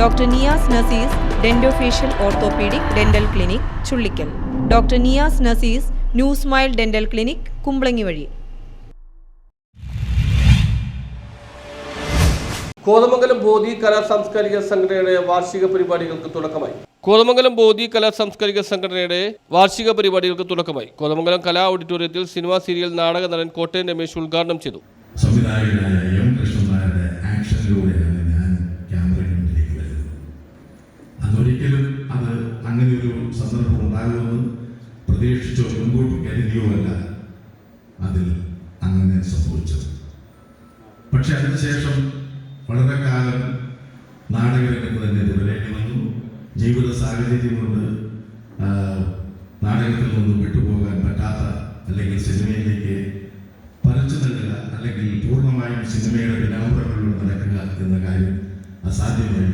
Doctor Niyas Nasees dentofacial orthopaedic dental clinic Chullikkal. Doctor Niyas Nasees new smile dental clinic Kumbalangi വഴി. കോതമംഗലം ബോധി കലാ സാംസ്കാരിക സംഘടനയുടെ വാർഷിക പരിപാടികൾക്ക് തുടക്കമായി. കോതമംഗലം ബോധി കലാ സാംസ്കാരിക സംഘടനയുടെ വാർഷിക പരിപാടികൾക്ക് തുടക്കമായി. കോതമംഗലം കലാ ഓഡിറ്റോറിയത്തിൽ സിനിമാ സീരിയൽ നാടക നടൻ കോട്ടയം രമേശ് ഉദ്ഘാടനം ചെയ്തു. സംവിധായകനായ എം കൃഷ്ണനായരുടെ ആക്ഷനിലൂടെയാണ് അങ്ങനെ ഒരു സന്ദർഭം ഉണ്ടാകുമെന്ന് പ്രതീക്ഷിച്ചോ മുൻകൂട്ടി കരുതിയോ അല്ല അതിൽ അങ്ങനെ സംഭവിച്ചത്. പക്ഷെ അതിനുശേഷം വളരെ കാലം നാടകരംഗത്ത് തന്നെ തുടരേണ്ടി വന്നു. ജീവിത സാഹചര്യം കൊണ്ട് നാടകത്തിൽ നിന്നും വിട്ടുപോകാൻ പറ്റാത്ത അല്ലെങ്കിൽ സിനിമയിലേക്ക് പരച്ചു നൽകുക അല്ലെങ്കിൽ പൂർണമായും സിനിമയുടെ വിനമ്രങ്ങളിലൂടെ നടക്കുക എന്ന കാര്യം അസാധ്യമായിരുന്നു.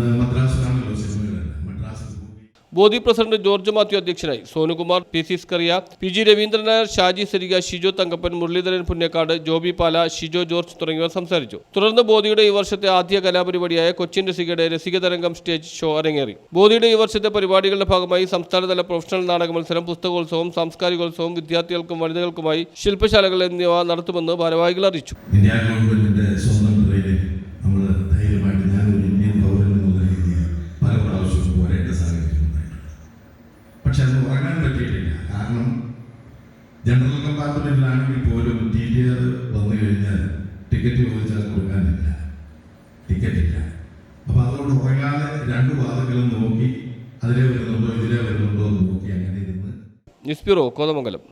അന്ന് മദ്രാസിലാണല്ലോ സിനിമകൾ മദ്രാസിൽ ബോധി പ്രസിഡന്റ് ജോർജ് മാത്യു അധ്യക്ഷനായി. Sonukumar P C Scaria P G Raveendran Nair Shaji Sarika Shijo Thankappan Muraleedharan Punnekkad Joby Pala Shijo George തുടങ്ങിയവർ സംസാരിച്ചു. തുടർന്ന് ബോധിയുടെ ഈ വർഷത്തെ ആദ്യ കലാപരിപാടിയായ കൊച്ചിൻ രസികയുടെ രസികതരംഗം സ്റ്റേജ് ഷോ അരങ്ങേറി. ബോധിയുടെ ഈ വർഷത്തെ പരിപാടികളുടെ ഭാഗമായി സംസ്ഥാനതല പ്രൊഫഷണൽ നാടക മത്സരം പുസ്തകോത്സവം സാംസ്കാരികോത്സവം വിദ്യാർത്ഥികൾക്കും വനിതകൾക്കുമായി ശില്പശാലകൾ എന്നിവ നടത്തുമെന്ന് ഭാരവാഹികൾ അറിയിച്ചു. പക്ഷെ അത് ഉറങ്ങാൻ പറ്റിയിട്ടില്ല. കാരണം ജനറൽ കമ്പാർട്ട്മെന്റിലാണെങ്കിൽ പോലും ടി ടി ആർ വന്നു കഴിഞ്ഞാൽ ടിക്കറ്റ് ചോദിച്ചാൽ കൊടുക്കാനില്ല. ടിക്കറ്റ് ഇല്ല. അപ്പൊ അതുകൊണ്ട് ഉറങ്ങാതെ രണ്ട് വാദങ്ങളും നോക്കി അതിലെ വരുന്നുണ്ടോ ഇതിലെ വരുന്നുണ്ടോ എന്ന് നോക്കി അങ്ങനെ ഇരുന്ന്. News bureau Kothamangalam.